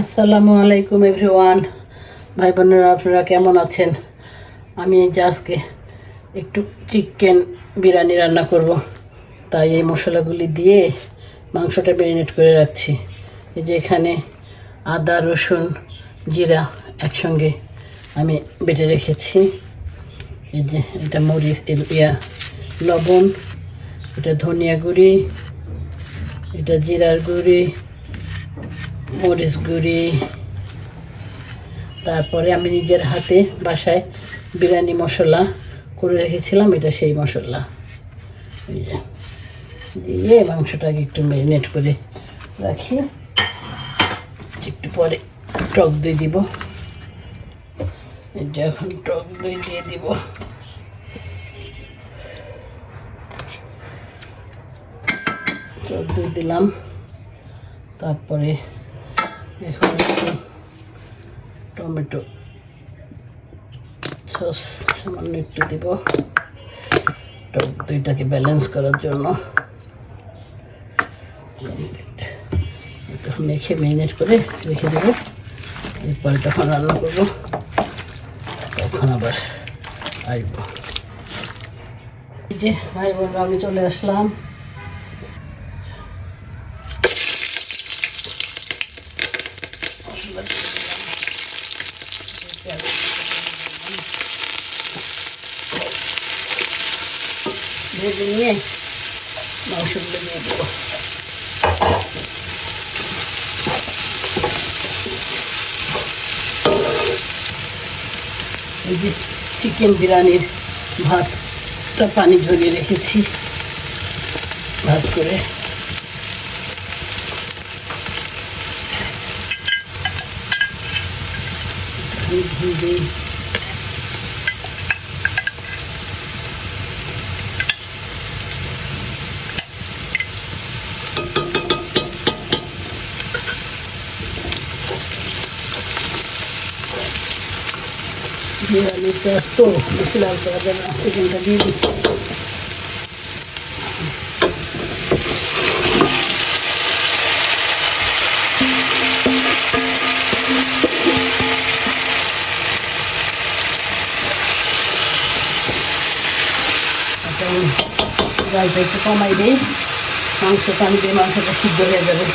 আসসালামু আলাইকুম এভরিওয়ান। ভাই বোনেরা, আপনারা কেমন আছেন? আমি এই যে আজকে একটু চিকেন বিরিয়ানি রান্না করব। তাই এই মশলাগুলি দিয়ে মাংসটা ম্যারিনেট করে রাখছি। এই যে এখানে আদা, রসুন, জিরা একসঙ্গে আমি বেটে রেখেছি। এই যে এটা মরিচ ইয়া, লবণ, এটা ধনিয়া গুঁড়ি, এটা জিরার গুঁড়ি মরিচ গুঁড়ি। তারপরে আমি নিজের হাতে বাসায় বিরিয়ানি মশলা করে রেখেছিলাম, এটা সেই মশলা। দিয়ে মাংসটাকে একটু ম্যারিনেট করে রাখি। একটু পরে টক দই দিব। যখন টক দই দিয়ে দিব। টক দই দিলাম। তারপরে এখন টমেটো সস সামান্য একটু দিব। টক দইটাকে ব্যালেন্স করার জন্য। মেখে ম্যারিনেট করে রেখে দেবো। এরপরে তখন রান্না করব, তখন আবার আসব যে, ভাই বোনরা, আমি চলে আসলাম। ভেজে নিয়ে মাংসগুলো দিয়ে দেবো এই চিকেন বিরিয়ানির ভাতটা পানি ঝরিয়ে রেখেছি। ভাত করে ঘি ঘি দিই বিরিয়ানির পেঁয়াজ তো বেশি গালটা একটু কমাই দিই। মাংস পানি দিয়ে মাংসটা সিদ্ধ হয়ে যাবে,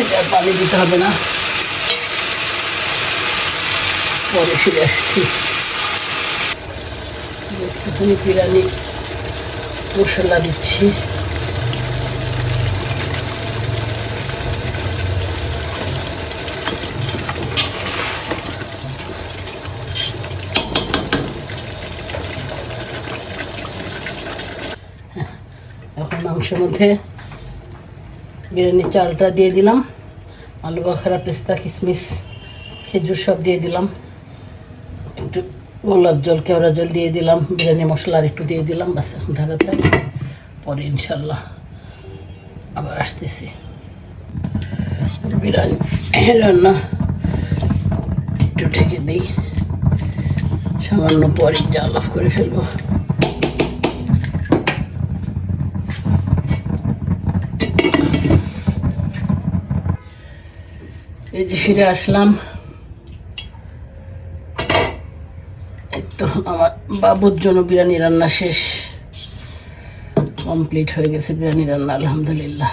এটা পানি দিতে হবে না। পরে ফিরে আসছি। একটুখানি বিরিয়ানি মশলা দিচ্ছি। মাংসের মধ্যে বিরিয়ানির চালটা দিয়ে দিলাম, আলু বাখারা, পেস্তা, কিশমিশ, খেজুর সব দিয়ে দিলাম। একটু গোলাপ জল, কেওড়া জল দিয়ে দিলাম, বিরিয়ানি মশলা আর একটু দিয়ে দিলাম, বাস এখন ঢাকাতে। পরে ইনশাল্লাহ আবার আসতেছি। বিরিয়ানি, রান্না একটু ঢেকে দিই। সামান্য পরে জাল অফ করে ফেলব। এই যে ফিরে আসলাম। তো আমার বাবুর জন্য বিরিয়ানি রান্না শেষ। কমপ্লিট হয়ে গেছে বিরিয়ানি রান্না, আলহামদুলিল্লাহ।